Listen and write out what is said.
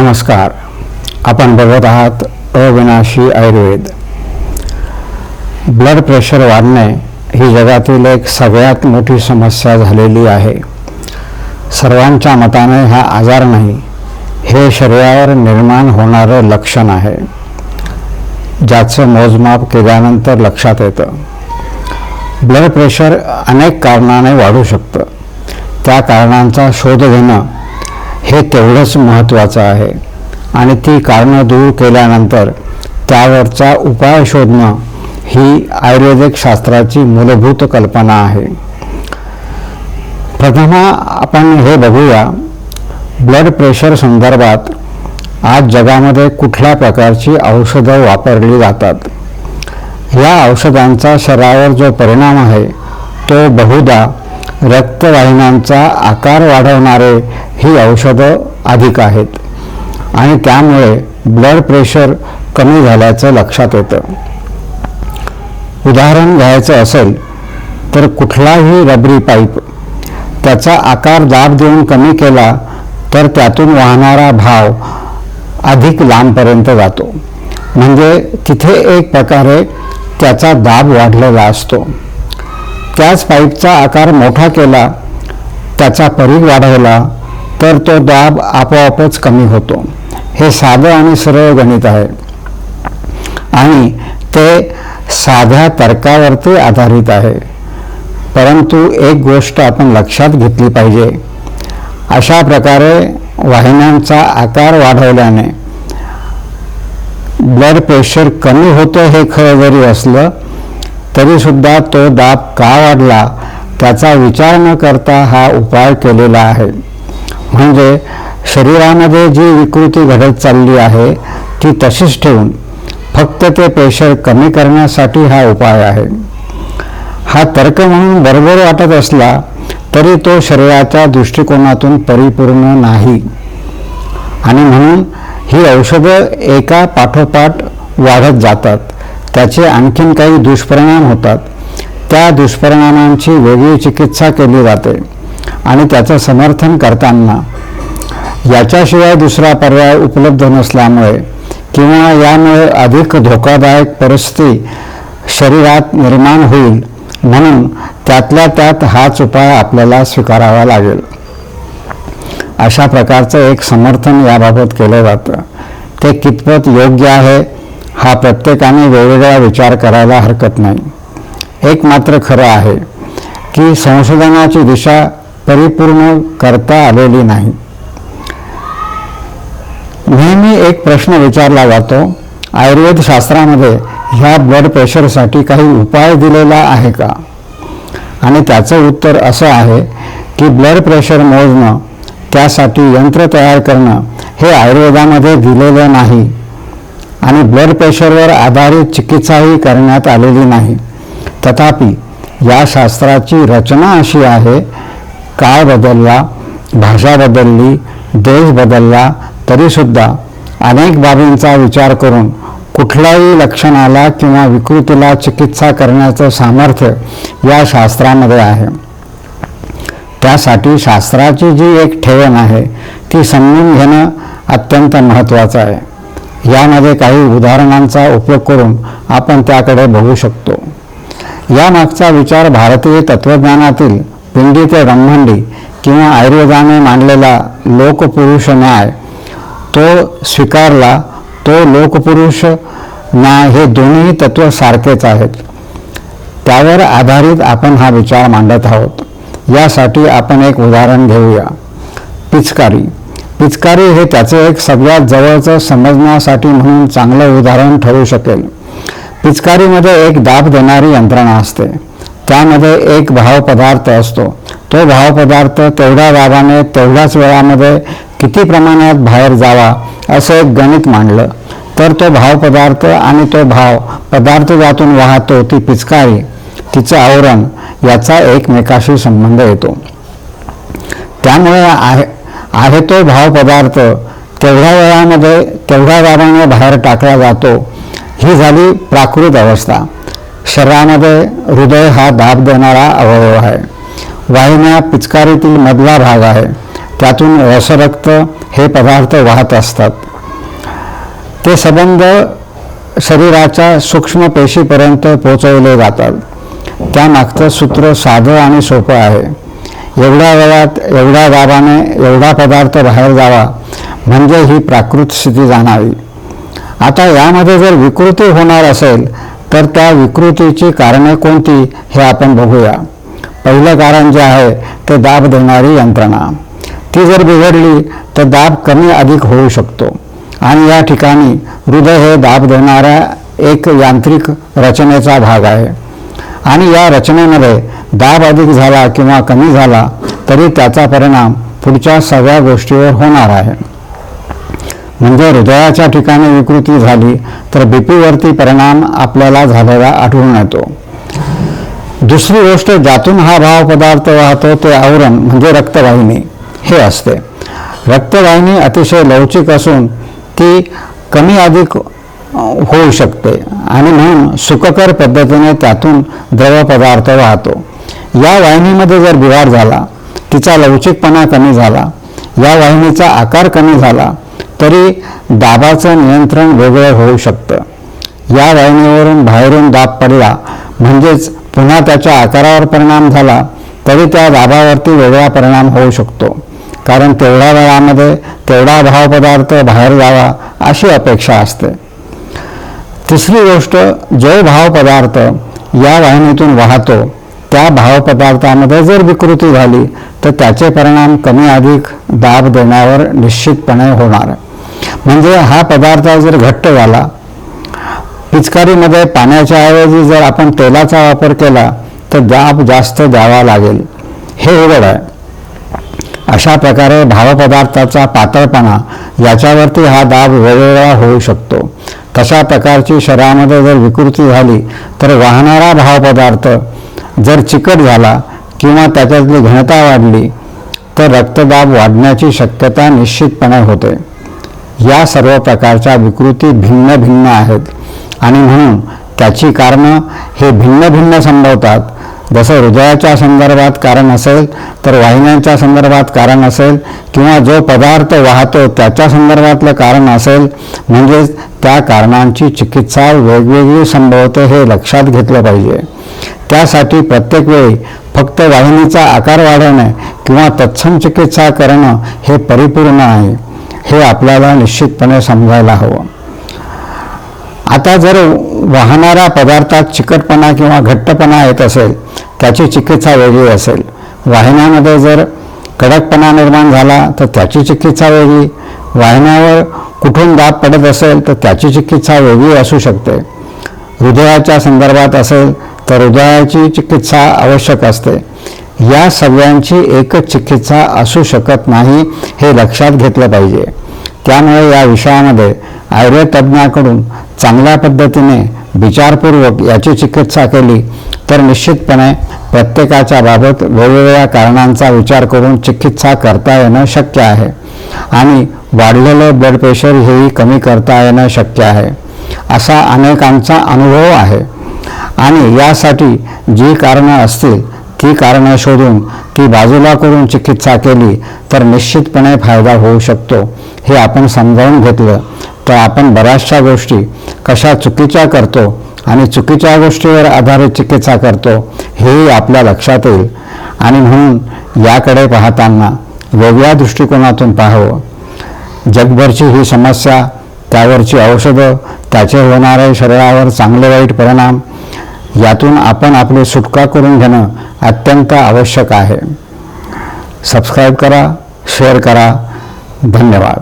नमस्कार. आपण बघत आहात अविनाशी आयुर्वेद. ब्लड प्रेशर वाढणे ही जगातील एक सगळ्यात मोठी समस्या झालेली आहे. सर्वांच्या मताने हा आजार नाही हे शरीरावर निर्माण होणारं लक्षण आहे. ज्याचं मोजमाप केल्यानंतर लक्षात येतं. ब्लड प्रेशर अनेक कारणाने वाढू शकतं. त्या कारणांचा शोध घेणं हे तेवढंच महत्त्वाचं आहे. आणि ती कारणं दूर केल्यानंतर त्यावरचा उपाय शोधणं ही आयुर्वेदिक शास्त्राची मूलभूत कल्पना आहे. प्रथम आपण हे बघूया ब्लड प्रेशर संदर्भात आज जगामध्ये कुठल्या प्रकारची औषधं वापरली जातात? या औषधांचा शरीरावर जो परिणाम आहे तो बहुधा रक्तवाहिन्यांचा आकार वाढवणारे ही औषधं अधिक आहेत. आणि त्यामुळे ब्लड प्रेशर कमी झाल्याचं लक्षात येतं. उदाहरण घ्यायचं असेल तर कुठलाही रबरी पाईप त्याचा आकार दाब देऊन कमी केला तर त्यातून वाहणारा भाव अधिक लांबपर्यंत जातो. म्हणजे तिथे एक प्रकारे त्याचा दाब वाढलेला असतो. त्याच पाईपचा आकार मोठा केला त्याचा परीघ वाढवला तर तो दाब आपोआपच कमी होतो. हे साधं आणि सरळ गणित आहे. आणि ते साध्या तर्कावरती आधारित आहे. परंतु एक गोष्ट आपण लक्षात घेतली पाहिजे. अशा प्रकारे वाहिन्यांचा आकार वाढवल्याने ब्लड प्रेशर कमी होतं हे खरं जरी असलं तरीसुद्धा तो दाब का वाढला त्याचा विचार न करता हा उपाय केलेला आहे. म्हणजे शरीरामध्ये जी विकृती घडत चालली आहे ती तशीच ठेवून फक्त ते प्रेशर कमी करण्यासाठी हा उपाय आहे. हा तर्क म्हणून बरोबर वाटत असला तरी तो शरीराच्या दृष्टिकोनातून परिपूर्ण नाही. आणि म्हणून ही औषधं एका पाठोपाठ वाढत जातात. त्याचे आणखीन काही दुष्परिणाम होतात. त्या दुष्परिणामांची वेगळी चिकित्सा केली जाते आणि त्याचं समर्थन करताना. याच्याशिवाय दुसरा पर्याय उपलब्ध नसल्यामुळे किंवा यामुळे अधिक धोकादायक परिस्थिती शरीरात निर्माण होईल म्हणून त्यातल्या त्यात हाच उपाय आपल्याला स्वीकारावा लागेल. अशा प्रकारचं एक समर्थन याबाबत केलं जातं. ते कितपत योग्य आहे? हा प्रत्येकाने वेगवेगळा विचार करायला हरकत नाही. एक मात्र खरं आहे की संशोधनाची दिशा परिपूर्ण करता आलेली नाही. नेहमी एक प्रश्न विचारला जातो आयुर्वेद शास्त्रामध्ये ह्या ब्लड प्रेशरसाठी काही उपाय दिलेला आहे का? आणि त्याचं उत्तर असं आहे की ब्लड प्रेशर मोजणं त्यासाठी यंत्र तयार करणं हे आयुर्वेदामध्ये दिलेलं नाही. आणि ब्लड प्रेशरवर आधारित चिकित्साही करण्यात आलेली नाही. तथापि या शास्त्राची रचना अशी आहे काळ बदलला भाषा बदलली देश बदलला तरीसुद्धा अनेक बाबींचा विचार करून कुठल्याही लक्षणाला किंवा विकृतीला चिकित्सा करण्याचं सामर्थ्य या शास्त्रामध्ये आहे. त्यासाठी शास्त्राची जी एक ठेवण आहे ती समजून घेणं अत्यंत महत्त्वाचं आहे. यामध्ये काही उदाहरणांचा उपयोग करून आपण त्याकडे बघू शकतो. यामागचा विचार भारतीय तत्त्वज्ञानातील पिंडी ते ब्रह्मांडी किंवा आयुर्वेदाने मांडलेला लोकपुरुष न्याय तो स्वीकारला तो लोकपुरुष न्याय हे दोन्ही तत्व सारखेच आहेत. त्यावर आधारित आपण हा विचार मांडत आहोत. यासाठी आपण एक उदाहरण घेऊया. पिचकारी पिचकारी हे त्याचं एक सगळ्यात जवळचं समजण्यासाठी म्हणून चांगलं उदाहरण ठरू शकेल. पिचकारीमध्ये एक दाब देणारी यंत्रणा असते. त्यामध्ये एक भाव पदार्थ असतो. तो भाव पदार्थ तेवढ्या दाबाने तेवढ्याच वेळामध्ये किती प्रमाणात बाहेर जावा असं एक गणित मांडलं. तर तो भाव पदार्थ आणि तो भाव पदार्थ ज्यातून वाहतो ती पिचकारी तिचं आवरण याचा एकमेकाशी संबंध येतो. त्यामुळे आहे तो भाव पदार्थ. तेवढ्या वेळामध्ये तेवढ्या दाबाने बाहेर टाकला जातो. ही झाली प्राकृत अवस्था. शरीरामध्ये हृदय हा दाब देणारा अवयव आहे. वाहिन्या पिचकारीतील मधला भाग आहे. त्यातून रसरक्त हे पदार्थ वाहत असतात. ते संबंध शरीराच्या सूक्ष्म पेशीपर्यंत पोचवले जातात. त्यामागचं सूत्र साधं आणि सोपं आहे. एवढ्या वेळात एवढ्या दाबाने एवढा पदार्थ बाहेर जावा म्हणजे ही प्राकृत स्थिती जाणावी. आता यामध्ये जर विकृती होणार असेल तर त्या विकृतीची कारणे कोणती हे आपण बघूया. पहिलं कारण जे आहे ते दाब देणारी यंत्रणा. ती जर बिघडली तर दाब कमी अधिक होऊ शकतो. आणि या ठिकाणी हृदय हे दाब देणाऱ्या एक यांत्रिक रचनेचा भाग आहे. आणि या रचनेमध्ये दाब अधिक झाला किंवा कमी झाला तरी त्याचा परिणाम पुढच्या सगळ्या गोष्टीवर होणार आहे. म्हणजे हृदयाच्या ठिकाणी विकृती झाली तर बीपीवरती परिणाम आपल्याला झालेला आढळून येतो. दुसरी गोष्ट ज्यातून हा भाव पदार्थ वाहतो ते आवरण म्हणजे रक्तवाहिनी. हे असते. रक्तवाहिनी अतिशय लवचिक असून ती कमी अधिक होऊ शकते. आणि म्हणून सुखकर पद्धतीने त्यातून द्रव पदार्थ वाहतो. या वाहिनीमध्ये जर बिघाड झाला तिचा लवचिकपणा कमी झाला या वाहिनीचा आकार कमी झाला तरी दाबाचं नियंत्रण वेगळं होऊ शकतं. या वाहिनीवरून बाहेरून दाब पडला म्हणजेच पुन्हा त्याच्या आकारावर परिणाम झाला तरी त्या दाबावरती वेगळा परिणाम होऊ शकतो. कारण तेवढ्या वेळामध्ये तेवढा भावपदार्थ बाहेर जावा अशी अपेक्षा असते. तिसरी गोष्ट जो भावपदार्थ या वाहिनीतून वाहतो त्या भावपदार्थामध्ये जर विकृती झाली तर त्याचे परिणाम कमी अधिक दाब देण्यावर निश्चितपणे होणार. म्हणजे हा पदार्थ जर घट्ट झाला पिचकारीमध्ये पाण्याच्या ऐवजी जर आपण तेलाचा वापर केला तर दाब जास्त द्यावा लागेल. हे उघड आहे. अशा प्रकारे भावपदार्थाचा पातळपणा याच्यावरती हा दाब वेगवेगळा होऊ शकतो. तशा प्रकारची शरीरामध्ये जर विकृती झाली तर वाहणारा भावपदार्थ जर चिकट झाला किंवा त्याच्यातली घनता वाढली तर रक्तदाब वाढण्याची शक्यता निश्चितपणे होते. या सर्व प्रकारच्या विकृती भिन्न भिन्न आहेत आणि म्हणून त्याची कारणं हे भिन्न भिन्न संभवतात. जसं हृदयाच्या संदर्भात कारण असेल तर वाहिन्यांच्या संदर्भात कारण असेल किंवा जो पदार्थ वाहतो त्याच्या संदर्भातलं कारण असेल म्हणजेच त्या कारणांची चिकित्सा वेगवेगळी संभवते हे लक्षात घेतलं पाहिजे. त्यासाठी प्रत्येक वेळी फक्त वाहिनीचा आकार वाढवणे किंवा तत्सम चिकित्सा करणं हे परिपूर्ण आहे हे आपल्याला निश्चितपणे समजायला हवं. आता जर वाहणाऱ्या पदार्थात चिकटपणा किंवा घट्टपणा येत असेल त्याची चिकित्सा वेगळी असेल. वाहिन्यामध्ये जर कडकपणा निर्माण झाला तर त्याची चिकित्सा वेगळी. वाहिन्यावर कुठून दाब पडत असेल तर त्याची चिकित्सा वेगळी असू शकते. हृदयाच्या संदर्भात असेल तर हृदयाची चिकित्सा आवश्यक असते. या सगळ्यांची एकच चिकित्सा असू शकत नाही हे लक्षात घेतलं पाहिजे. त्यामुळे या विषयामध्ये आयुर्वेद तज्ज्ञाकडून चांगल्या पद्धतीने विचारपूर्वक याची चिकित्सा केली. तर निश्चितपणे प्रत्येकाच्या बाबत वेगवेगळ्या कारणांचा विचार करून चिकित्सा करता येणं शक्य आहे. आणि वाढलेलं ब्लड प्रेशर हेही कमी करता येणं शक्य आहे. असा अनेकांचा अनुभव आहे. आणि यासाठी जी कारणं असतील ती कारणं शोधून ती बाजूला करून चिकित्सा केली तर निश्चितपणे फायदा होऊ शकतो हे आपण समजावून घेतलं. तर आपण बऱ्याचशा गोष्टी कशा चुकीच्या करतो आणि चुकीच्या गोष्टीवर आधारित चिकित्सा करतो हेही आपल्या लक्षात येईल. आणि म्हणून याकडे पाहताना वेगळ्या दृष्टिकोनातून पाहावं. जगभरची ही समस्या त्यावरची औषधं त्याचे होणारे शरीरावर चांगले वाईट परिणाम यातून आपण आपली सुटका करून घेणं अत्यंत आवश्यक आहे. सबस्क्राईब करा शेअर करा. धन्यवाद.